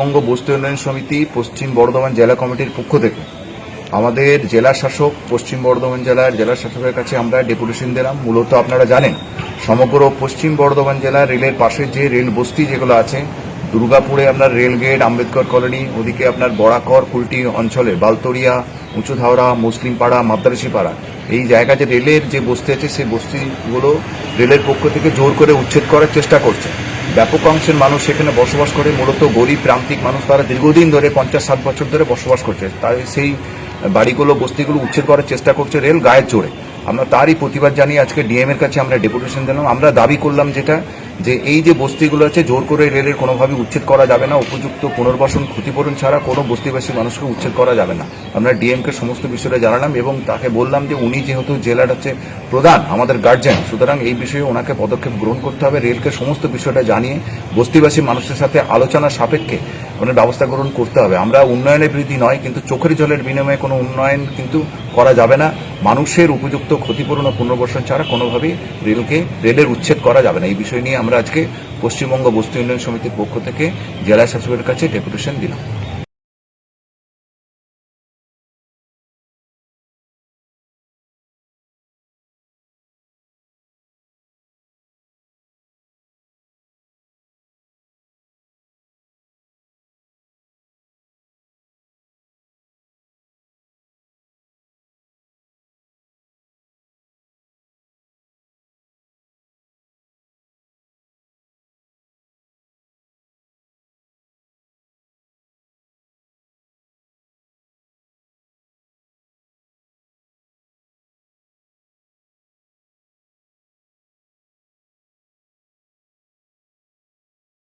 বঙ্গ বস্তু উন্নয়ন সমিতি পশ্চিম বর্ধমান জেলা কমিটির পক্ষ থেকে। আমাদের জেলা শাসক, পশ্চিম বর্ধমান জেলার জেলা শাসকের কাছে আমরা ডেপুটেশন দিলাম। মূলত আপনারা জানেন, সমগ্র পশ্চিম বর্ধমান জেলার রেলের পাশে যে রেল বস্তি যেগুলো আছে, দুর্গাপুরে আপনার রেলগেট আম্বেদকর কলোনি, ওদিকে আপনার বড়াকর কুলটি অঞ্চলে বালতরিয়া উঁচু ধাওড়া মুসলিম পাড়া মাদ্রাসি পাড়া এই জায়গা যে রেলের যে বস্তি আছে, সেই বস্তিগুলো রেলের পক্ষ থেকে জোর করে উচ্ছেদ করার চেষ্টা করছে। ব্যাপক অংশের মানুষ সেখানে বসবাস করে। মূলত গরিব, প্রান্তিক মানুষ তারা দীর্ঘদিন ধরে পঞ্চাশ ষাট বছর ধরে বসবাস করছে। তাই সেই বাড়িগুলো, বস্তিগুলো উচ্ছেদ করার চেষ্টা করছে রেল গায়ে চড়ে। আমরা তারই প্রতিবাদ জানিয়ে আজকে ডিএম এর কাছে আমরা ডেপুটেশন দিলাম। আমরা দাবি করলাম যেটা যে এই যে বস্তিগুলো আছে, জোর করে রেলের কোনোভাবে উচ্ছেদ করা যাবে না। উপযুক্ত পুনর্বাসন, ক্ষতিপূরণ ছাড়া কোনো বস্তিবাসী মানুষকে উচ্ছেদ করা যাবে না। আমরা ডিএমকে সমস্ত বিষয়টা জানালাম এবং তাকে বললাম যে উনি যেহেতু জেলার হচ্ছে প্রধান, আমাদের গার্জেন সুতরাং এই বিষয়ে ওনাকে পদক্ষেপ গ্রহণ করতে হবে। রেলকে সমস্ত বিষয়টা জানিয়ে বস্তিবাসী মানুষের সাথে আলোচনা সাপেক্ষে ওনার ব্যবস্থা গ্রহণ করতে হবে। আমরা উন্নয়নের বৃদ্ধি নয়, কিন্তু চোখের জলের বিনিময়ে কোনো উন্নয়ন কিন্তু করা যাবে না। মানুষের উপযুক্ত ক্ষতিপূরণ ও পুনর্বাসন ছাড়া কোনোভাবেই রেলকে, রেলের উচ্ছেদ করা যাবে না। এই বিষয় নিয়ে আমরা আজকে পশ্চিমবঙ্গ বস্তু উন্নয়ন সমিতির পক্ষ থেকে জেলা শাসকের কাছে ডেপুটেশন দিলাম।